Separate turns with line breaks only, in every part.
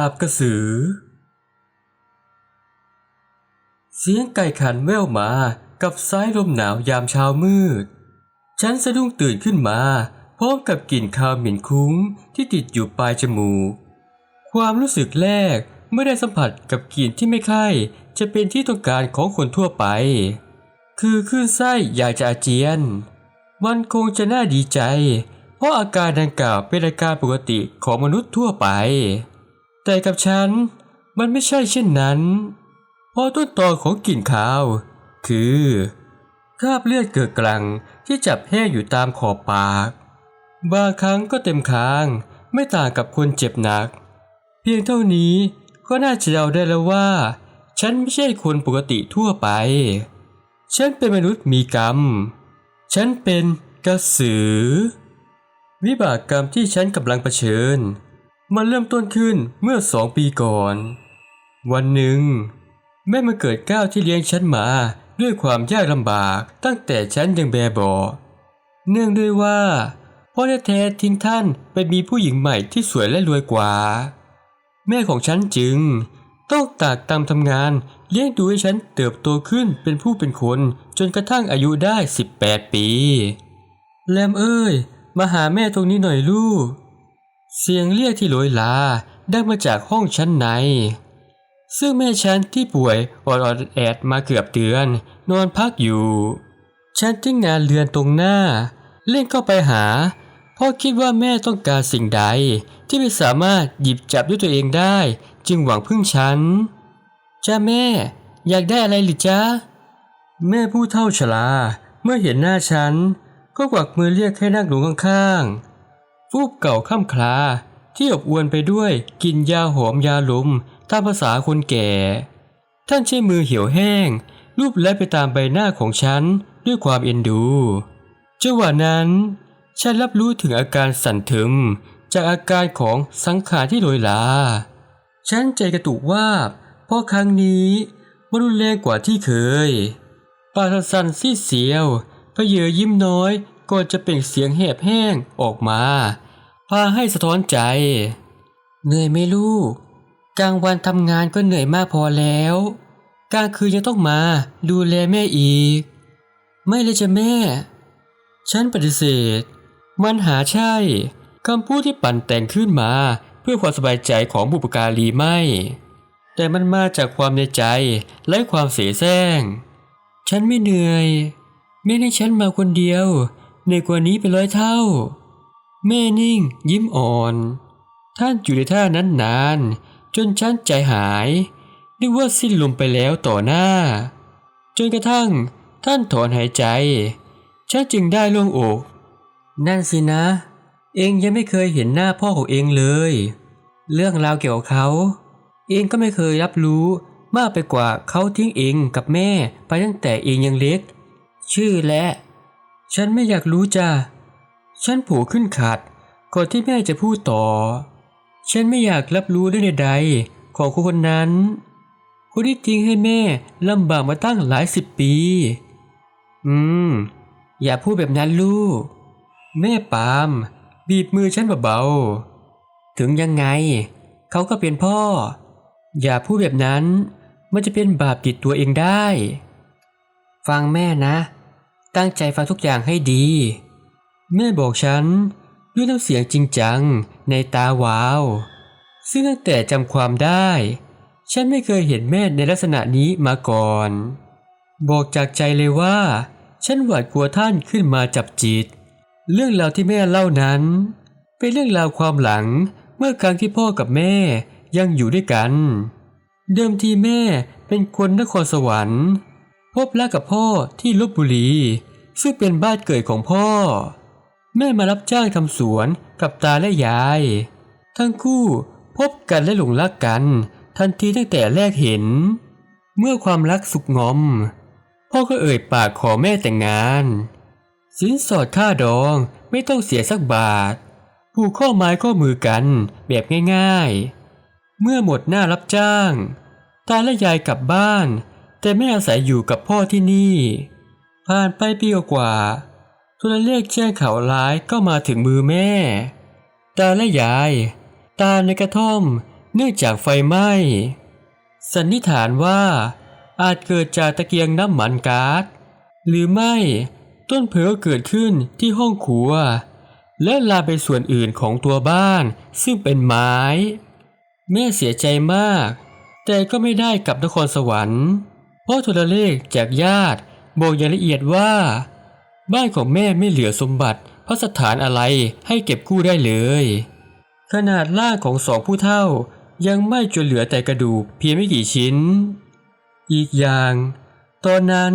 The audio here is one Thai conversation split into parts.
าบกระสือ เสียงไก่ขันแว่วมากับสายลมหนาวยามเช้ามืด ฉันสะดุ้งตื่นขึ้นมา พร้อมกับกลิ่นคาวเหม็นคุ้งที่ติดอยู่ปลายจมูก ความรู้สึกแรกไม่ได้สัมผัสกับกลิ่นที่ไม่ใค่จะเป็นที่ต้องการของคนทั่วไป คือคลื่นไส้อยากจะอาเจียน มันคงจะน่าดีใจ เพราะอาการดังกล่าวเป็นอาการปกติของมนุษย์ทั่วไป แต่กับฉันมันไม่ใช่เช่นนั้น เพราะต้นตอของกลิ่นขาว คือคราบเลือดเกิดกลังที่จับแห้งอยู่ตามขอบปาก บางครั้งก็เต็มค้างไม่ต่างกับคนเจ็บหนัก เพียงเท่านี้ก็น่าจะเดาได้แล้วว่า ฉันไม่ใช่คนปกติทั่วไป ฉันเป็นมนุษย์มีกรรม ฉันเป็นกระสือ วิบากกรรมที่ฉันกำลังเผชิญ มันเริ่มต้นขึ้นเมื่อสองปีก่อน วันหนึ่ง แม่มาเกิดก้าวที่เลี้ยงฉันมาด้วยความยากลำบากตั้งแต่ฉันยังแบเบาเนื่องด้วยว่าพ่อแท้ๆทิ้งท่านไปมีผู้หญิงใหม่ที่สวยและรวยกว่า แม่ของฉันจึง ต้องตากตำทำงานเลี้ยงดูให้ฉันเติบโตขึ้นเป็นผู้เป็นคน จนกระทั่งอายุได้ 18 ปี แลมเอ้ย มาหาแม่ตรงนี้หน่อยลูก เสียงเรียกที่โรยลาได้มาจากห้องชั้นใน ซึ่งแม่ฉันที่ป่วยอดอดแอดมาเกือบเดือน นอนพักอยู่ ฉันทิ้งงานเรือนตรงหน้า เล่นเข้าไปหา เพราะคิดว่าแม่ต้องการสิ่งใดที่ไม่สามารถหยิบจับด้วยตัวเองได้ จึงหวังพึ่งฉันจ้าแม่ อยากได้อะไรหรือจ้าแม่ผู้เท่าชราเมื่อเห็นหน้าฉัน ก็กวักมือเรียกให้นั่งลงข้างๆ ฟูบเก่าข้ามคลา ที่อบอวนไปด้วยกลินยาหอมยาลมตามภาษาคนแก่ ท่านใช้มือเหี่ยวแห้ง รูปและไปตามใบหน้าของฉันด้วยความเอ็นดูจังหวะนั้น ฉันรับรู้ถึงอาการสั่นทึมจากอาการของสังขารที่โรยลา ฉันใจกระตุกว่าเพราะครั้งนี้มันรุนแรงกว่าที่เคย ปากสั่นซีเสียวพเยอยิ้มน้อย ก่อนจะเปล่งเสียงแหบแห้งออกมา พาให้สะท้อนใจ เหนื่อยไหมลูก กลางวันทำงานก็เหนื่อยมากพอแล้ว กลางคืนยังต้องมาดูแลแม่อีก ไม่เลยจ้ะแม่ ฉันปฏิเสธ มันหาใช่คำพูดที่ปั่นแต่งขึ้นมาเพื่อความสบายใจของบุปการีไม่ แต่มันมาจากความในใจและความเสียแซงฉันไม่เหนื่อยแม่ให้ฉันมาคนเดียว เหนื่อยกว่านี้เป็นร้อยเท่า แม่นิ่ง ยิ้มอ่อน ท่านอยู่ในท่านั้นนาน จนฉันใจหาย นึกว่าสิ้นลมไปแล้วต่อหน้า จนกระทั่งท่านถอนหายใจ ฉันจึงได้ล่วงอก นั่นสินะ เองยังไม่เคยเห็นหน้าพ่อของเองเลย เรื่องราวเกี่ยวกับเขา เองก็ไม่เคยรับรู้มากไปกว่าเขาทิ้งเองกับแม่ไปตั้งแต่เองยังเล็ก ชื่อและ ฉันไม่อยากรู้จ้ะฉันผูกขึ้นขัดก่อนที่แม่จะพูดต่อ ฉันไม่อยากรับรู้เรื่องใดๆของคนคนนั้น คนที่ทิ้งให้แม่ลำบากมาตั้งหลายสิบปี อืม อย่าพูดแบบนั้นลูก แม่ปาม บีบมือฉันเบาๆ ถึงยังไง เขาก็เป็นพ่อ อย่าพูดแบบนั้น มันจะเป็นบาปติดตัวเองได้ ฟังแม่นะ ตั้งใจฟังทุกอย่างให้ดี แม่บอกฉันด้วยน้ำเสียงจริงจังในตาวาว ซึ่งตั้งแต่จำความได้ ฉันไม่เคยเห็นแม่ในลักษณะนี้มาก่อน บอกจากใจเลยว่า ฉันหวาดกลัวท่านขึ้นมาจับจิต เรื่องราวที่แม่เล่านั้น เป็นเรื่องราวความหลังเมื่อครั้งที่พ่อกับแม่ยังอยู่ด้วยกัน เดิมทีแม่เป็นคนนครสวรรค์ พบรักกับพ่อที่ลบบุรี ซึ่งเป็นบ้านเกิดของพ่อ แม่มารับจ้างทำสวนกับตาและยาย ทั้งคู่พบกันและหลงรักกัน ทันทีตั้งแต่แรกเห็น เมื่อความรักสุกงอม พ่อก็เอ่ยปากขอแม่แต่งงาน สินสอดค่าดองไม่ต้องเสียสักบาทผูกข้อไม้ข้อมือกันแบบง่ายๆ เมื่อหมดหน้ารับจ้าง ตาและยายกลับบ้าน แต่แม่อาศัยอยู่กับพ่อที่นี่ ผ่านไปปีกว่าโทรเลขแจ้งข่าวร้ายก็มาถึงมือแม่ ตาและยาย ตาในกระท่อมเนื่องจากไฟไหม้ สันนิษฐานว่าอาจเกิดจากตะเกียงน้ำมันก๊าซหรือไม่ต้นเพลิงเกิดขึ้นที่ห้องครัว และลามไปส่วนอื่นของตัวบ้านซึ่งเป็นไม้ แม่เสียใจมาก แต่ก็ไม่ได้กลับนครสวรรค์ เพราะโทรเลขจากญาติ บอกอย่างละเอียดว่า บ้านของแม่ไม่เหลือสมบัติพระสถานอะไรให้เก็บกู้ได้เลย ขนาดร่างของสองผู้เฒ่ายังไม่จนเหลือแต่กระดูกเพียงไม่กี่ชิ้น อีกอย่าง ตอนนั้น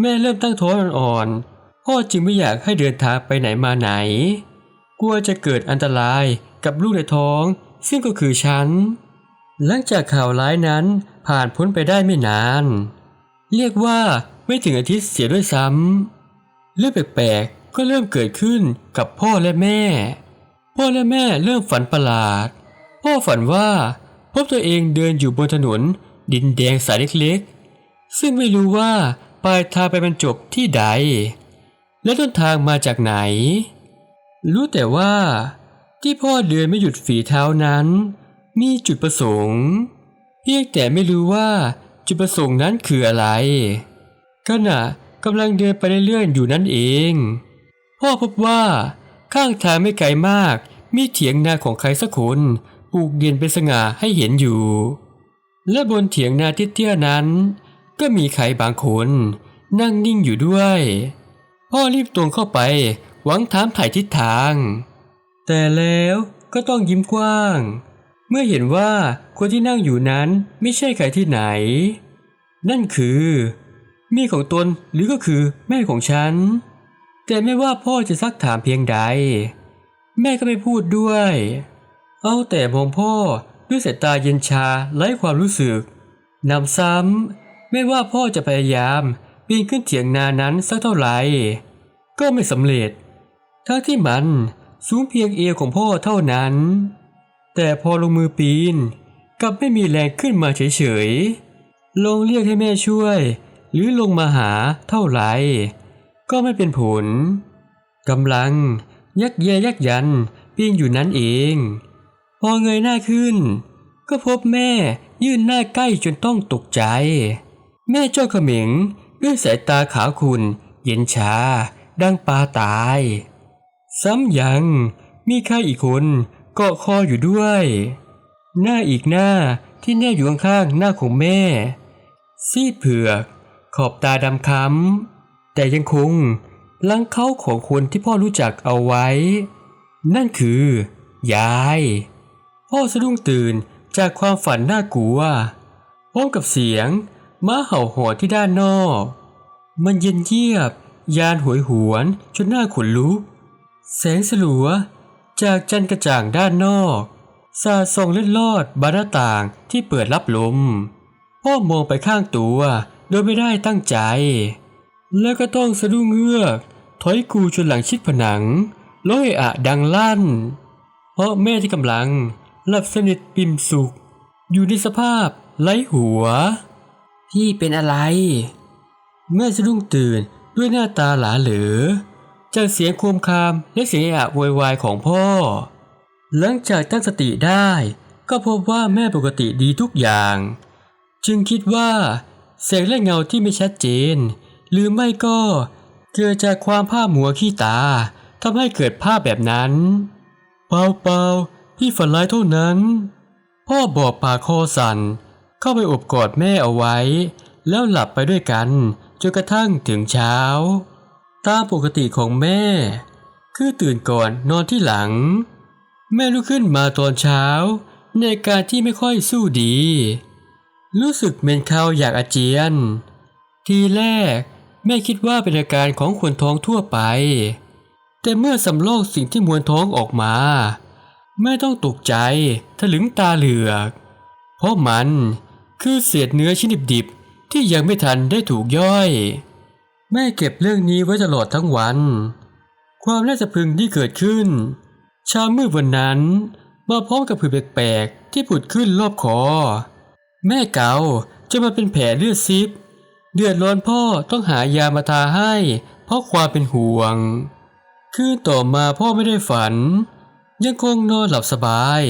แม่เริ่มตั้งท้องอ่อนๆพ่อจึงไม่อยากให้เดินทางไปไหนมาไหน กลัวจะเกิดอันตรายกับลูกในท้อง ซึ่งก็คือฉัน หลังจากข่าวร้ายนั้นผ่านพ้นไปได้ไม่นาน เรียกว่า ไม่ถึงอาทิตย์เสียด้วยซ้ำเรื่องแปลกๆก็เริ่มเกิดขึ้นกับพ่อและแม่ พ่อและแม่เริ่มฝันประหลาด พ่อฝันว่าพบตัวเองเดินอยู่บนถนน ดินแดงสายเล็กๆ ซึ่งไม่รู้ว่าปลายทางไปบรรจบที่ใด และต้นทางมาจากไหน รู้แต่ว่าที่พ่อเดินไม่หยุดฝีเท้านั้น มีจุดประสงค์ เพียงแต่ไม่รู้ว่าจุดประสงค์นั้นคืออะไร ขณะกำลังเดินไปเรื่อยๆอยู่นั่นเอง พ่อพบว่าข้างทางไม่ไกลมาก มีเถียงนาของใครสักคนปลูกเด่นเป็นสง่าให้เห็นอยู่ และบนเถียงนาเตี้ยๆนั้น ก็มีใครบางคนนั่งนิ่งอยู่ด้วย พ่อรีบตรงเข้าไปหวังถามถ่ายทิศทาง แต่แล้วก็ต้องยิ้มกว้าง เมื่อเห็นว่าคนที่นั่งอยู่นั้นไม่ใช่ใครที่ไหน นั่นคือ แม่ของตนหรือก็คือแม่ของฉัน แต่ไม่ว่าพ่อจะซักถามเพียงใด แม่ก็ไม่พูดด้วย เอาแต่มองพ่อด้วยสายตาเย็นชาไร้ความรู้สึกนำซ้ำไม่ว่าพ่อจะพยายามปีนขึ้นเถียงนานั้นสักเท่าไหร่ ก็ไม่สำเร็จ ทั้งที่มันสูงเพียงเอวของพ่อเท่านั้น แต่พอลงมือปีนกลับไม่มีแรงขึ้นมาเฉยๆลงเรียกให้แม่ช่วย หรือลงมาหาเท่าไหร่ ก็ไม่เป็นผลกำลังยักแยยักยันปีนอยู่นั้นเอง พอเงยหน้าขึ้น ก็พบแม่ยื่นหน้าใกล้จนต้องตกใจ แม่เจ้องเขม็งด้วยสายตาขาวขุ่นเย็นชา ดังปลาตาย ซ้ำยังมีใครอีกคนเกาะคออยู่ด้วย หน้าอีกหน้าที่แนบอยู่ข้างๆหน้าของแม่ ซีดเผือก ขอบตาดำค้ำแต่ยังคงลังเขาของคนที่พ่อรู้จักเอาไว้ นั่นคือ ยาย พ่อสะดุ้งตื่นจากความฝันน่ากลัวพร้อมกับเสียงม้าเห่าหอนที่ด้านนอก มันเย็นเยียบ ยานหวยหวนจนหน้าขนลุก แสงสลัว จากจันกระจ่างด้านนอกสาส่องเล็ดลอดบานหน้าต่างที่เปิดรับลม พ่อมองไปข้างตัว โดยไม่ได้ตั้งใจ แล้วก็ต้องสะดุ้งเงือกถอยกูจนหลังชิดผนังร้องเอะอะดังลั่น เพราะแม่ที่กำลังหลับสนิทปิ่มสุข อยู่ในสภาพไร้หัวพี่เป็นอะไร แม่สะดุ้งตื่นด้วยหน้าตาหลาเหลือจากเสียงโครมครามและเสียงเอะอะโวยวายของพ่อ หลังจากตั้งสติได้ ก็พบว่าแม่ปกติดีทุกอย่าง จึงคิดว่า แสงและเงาที่ไม่ชัดเจน หรือไม่ก็เกิดจากความผ้าหมัวขี้ตาทำให้เกิดภาพแบบนั้น เปล่าเปล่าพี่ฝันร้ายเท่านั้น พ่อบอกปากคอสั่นเข้าไปอบกอดแม่เอาไว้ แล้วหลับไปด้วยกันจนกระทั่งถึงเช้า ตามปกติของแม่ คือตื่นก่อนนอนที่หลัง แม่ลุกขึ้นมาตอนเช้า ในการที่ไม่ค่อยสู้ดี รู้สึกเหม็นคาอยากอาเจียน ทีแรกแม่คิดว่าเป็นอาการของคนท้องทั่วไป แต่เมื่อสำลอกสิ่งที่มวลท้องออกมา แม่ต้องตกใจถลึงตาเหลือก เพราะมันคือเศษเนื้อชิ้นดิบๆที่ยังไม่ทันได้ถูกย่อย แม่เก็บเรื่องนี้ไว้ตลอดทั้งวัน ความน่าสะพึงที่เกิดขึ้น ชามืดวันนั้นมาพร้อมกับผื่นแปลกๆที่ผุดขึ้นรอบคอ แม่เกาจะมาเป็นแผลเลือดซิบเดือดร้อนพ่อต้องหายามาทาให้ เพราะความเป็นห่วง คืนต่อมาพ่อไม่ได้ฝัน ยังคงนอนหลับสบาย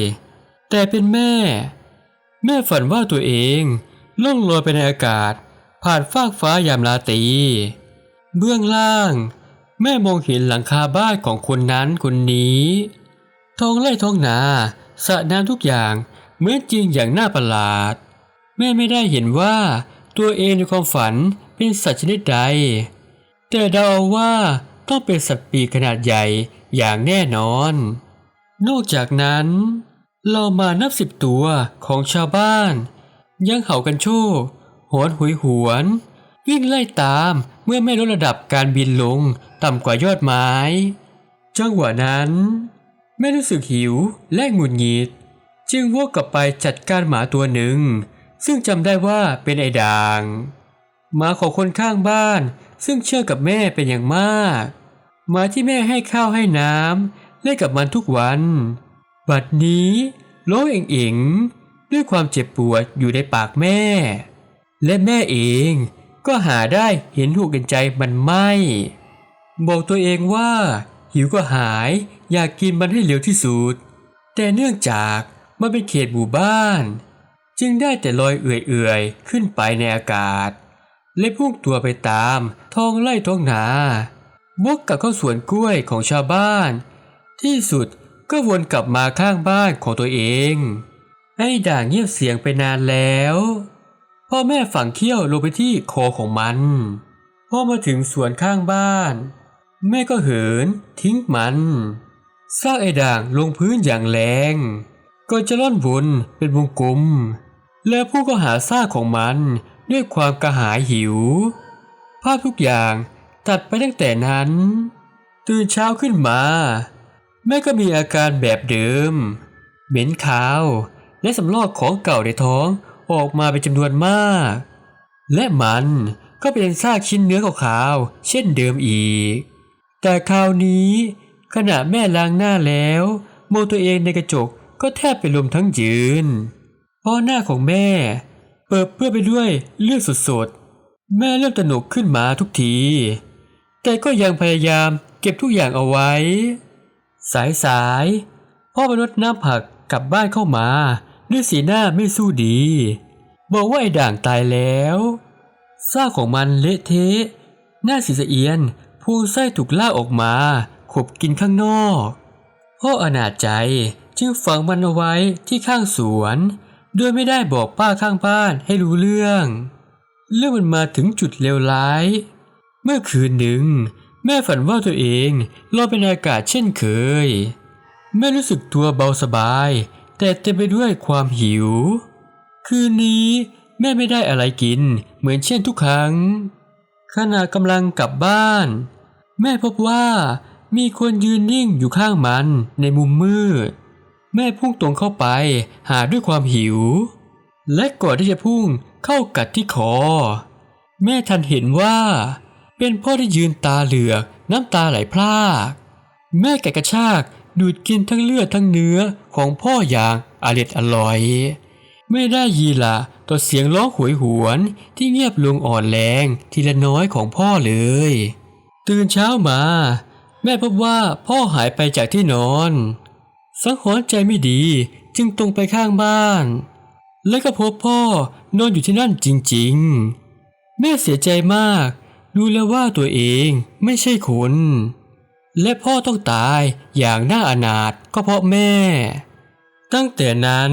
แต่เป็นแม่ แม่ฝันว่าตัวเองล่องลอยไปในอากาศ ผ่านฟากฟ้ายามราตรีเบื้องล่าง แม่มองเห็นหลังคาบ้านของคนนั้นคนนี้ท้องไร่ท้องนาสระน้ำทุกอย่างเหมือนจริงอย่างน่าประหลาด แม่ไม่ได้เห็นว่าตัวเองในความฝันเป็นสัตว์ชนิดใด แต่เดาเอาว่าต้องเป็นสัตว์ปีกขนาดใหญ่อย่างแน่นอน นอกจากนั้น เรามานับสิบตัวของชาวบ้าน ยังเห่ากันโชคหอนหวยหวน วิ่งไล่ตามเมื่อไม่ลดระดับการบินลงต่ำกว่ายอดไม้ จังหวะนั้นแม่รู้สึกหิวและหงุดหงิด จึงวกกลับไปจัดการหมาตัวหนึ่ง ซึ่งจำได้ว่าเป็นไอ้ด่างหมาของคนข้างบ้าน ซึ่งเชื่อกับแม่เป็นอย่างมากหมาที่แม่ให้ข้าวให้น้ำเล่นกับมันทุกวัน บัดนี้ร้องเอ่งด้วยความเจ็บปวดอยู่ในปากแม่ และแม่เองก็หาได้เห็นถูกกันใจมันไม่ บอกตัวเองว่า หิวก็หายอยากกินมันให้เร็วที่สุด แต่เนื่องจากมันเป็นเขตหมู่บ้าน จึงได้แต่ลอยเอื่อยๆ ขึ้นไปในอากาศ และพุ่งตัวไปตามท้องไร่ท้องนาบวกกับเข้าสวนกล้วยของชาวบ้าน ที่สุดก็วนกลับมาข้างบ้านของตัวเอง ไอ้ด่างเงียบเสียงไปนานแล้ว พ่อแม่ฝังเขี้ยวลงไปที่คอของมันพอมาถึงสวนข้างบ้าน แม่ก็เหินทิ้งมันซากไอ้ด่างลงพื้นอย่างแรงก่อนจะล่อนวนเป็นวงกลม แล้วผู้ก็หาซากของมันด้วยความกระหายหิว ภาพทุกอย่างตัดไปตั้งแต่นั้น ตื่นเช้าขึ้นมา แม่ก็มีอาการแบบเดิม เหม็นขาว และสำลอกของเก่าในท้องออกมาเป็นจำนวนมาก และมันก็เป็นซากชิ้นเนื้อขาวๆเช่นเดิมอีก แต่คราวนี้ ขณะแม่ล้างหน้าแล้วมองตัวเองในกระจกก็แทบเป็นลมทั้งยืน ราะหน้าของแม่ เปิดเปื้อไปด้วยเลือดสดๆ แม่เริ่มตระหนกขึ้นมาทุกที แต่ก็ยังพยายามเก็บทุกอย่างเอาไว้ สายสายๆพ่อมนุษย์น้ำผักกลับบ้านเข้ามา ด้วยสีหน้าไม่สู้ดี บอกว่าไอ้ด่างตายแล้วซากของมันเละเทะ หน้าสีสะเอียนพูนไส้ถูกล่าออกมา ขบกินข้างนอก พ่ออนาจใจจึงฝังมันเอาไว้ที่ข้างสวน โดยไม่ได้บอกป้าข้างบ้านให้รู้เรื่อง เรื่องมันมาถึงจุดเลวร้าย เมื่อคืนหนึ่ง แม่ฝันว่าตัวเองลอยไปในอากาศเช่นเคย แม่รู้สึกตัวเบาสบาย แต่เต็มไปด้วยความหิว คืนนี้แม่ไม่ได้อะไรกินเหมือนเช่นทุกครั้ง ขณะกำลังกลับบ้าน แม่พบว่ามีคนยืนนิ่งอยู่ข้างมันในมุมมืด แม่พุ่งตรงเข้าไปหาด้วยความหิว และก่อนที่จะพุ่งเข้ากัดที่คอ แม่ทันเห็นว่า เป็นพ่อที่ยืนตาเหลือกน้ำตาไหลพราก แม่แกะกระชากดูดกินทั้งเลือดทั้งเนื้อของพ่ออย่างอร็ดอร่อย ไม่ได้ยีละต่อเสียงร้องหวยหวนที่เงียบลงอ่อนแรงทีละน้อยของพ่อเลย ตื่นเช้ามา แม่พบว่าพ่อหายไปจากที่นอน สังหรณ์ใจไม่ดีจึงตรงไปข้างบ้าน และก็พบพ่อนอนอยู่ที่นั่นจริงๆ แม่เสียใจมากรู้แล้วว่าตัวเองไม่ใช่คน และพ่อต้องตายอย่างน่าอนาถก็เพราะแม่ ตั้งแต่นั้น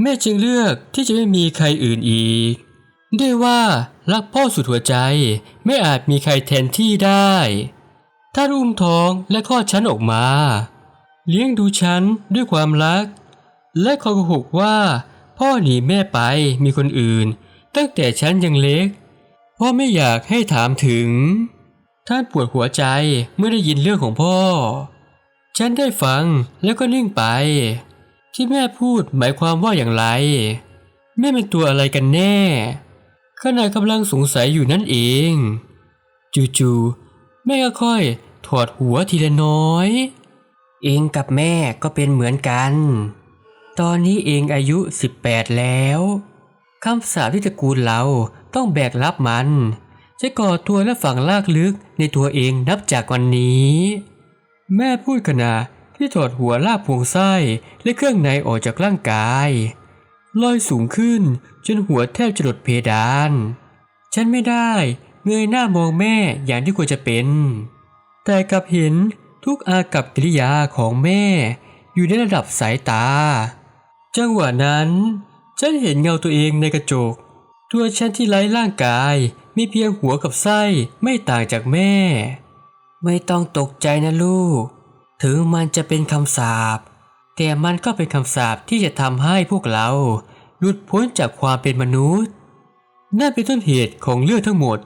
แม่จึงเลือกที่จะไม่มีใครอื่นอีกด้วยว่ารักพ่อสุดหัวใจไม่อาจมีใครแทนที่ได้ ถ้าอุ้มท้องและคลอดฉันออกมา เลี้ยงดูฉันด้วยความรัก และคอยโกหกว่า พ่อหนีแม่ไปมีคนอื่น ตั้งแต่ฉันยังเล็ก พ่อไม่อยากให้ถามถึง ท่านปวดหัวใจเมื่อได้ยินเรื่องของพ่อ ฉันได้ฟังแล้วก็นิ่งไป ที่แม่พูดหมายความว่าอย่างไร แม่เป็นตัวอะไรกันแน่ขณะกำลังสงสัยอยู่นั่นเอง จู่ๆแม่ก็ค่อยถอดหัวทีละน้อย เองกับแม่ก็เป็นเหมือนกัน ตอนนี้เองอายุ 18 แล้วคำสาปที่ตระกูลเราต้องแบกรับมัน จะก่อตัวและฝังลากลึกในตัวเองนับจากวันนี้ แม่พูดขณะที่ถอดหัวลากพวงไส้และเครื่องในออกจากร่างกายลอยสูงขึ้นจนหัวแทบจะหลดเพดาน ฉันไม่ได้เงยหน้ามองแม่อย่างที่ควรจะเป็น แต่กลับเห็น ทุกอากับกิริยาของแม่ อยู่ในระดับสายตา จังหวะนั้น ฉันเห็นเงาตัวเองในกระจก ตัวฉันที่ไร้ร่างกายมีเพียงหัวกับไส้ไม่ต่างจากแม่ ไม่ต้องตกใจนะลูก ถึงมันจะเป็นคำสาปแต่มันก็เป็นคำสาปที่จะทำให้พวกเราหลุดพ้นจากความเป็นมนุษย์นั่นเป็นต้นเหตุของเรื่องทั้งหมด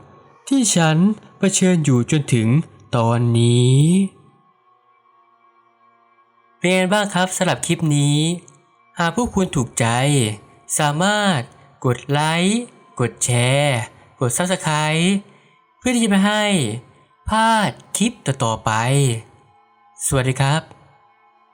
ที่ฉันเผชิญอยู่จนถึงตอนนี้ เป็นไงบ้างครับสำหรับคลิปนี้ หากพวกคุณถูกใจ สามารถกดไลค์กดแชร์ กด Subscribe เพื่อที่จะไม่ให้พลาดคลิปต่อๆไป สวัสดีครับ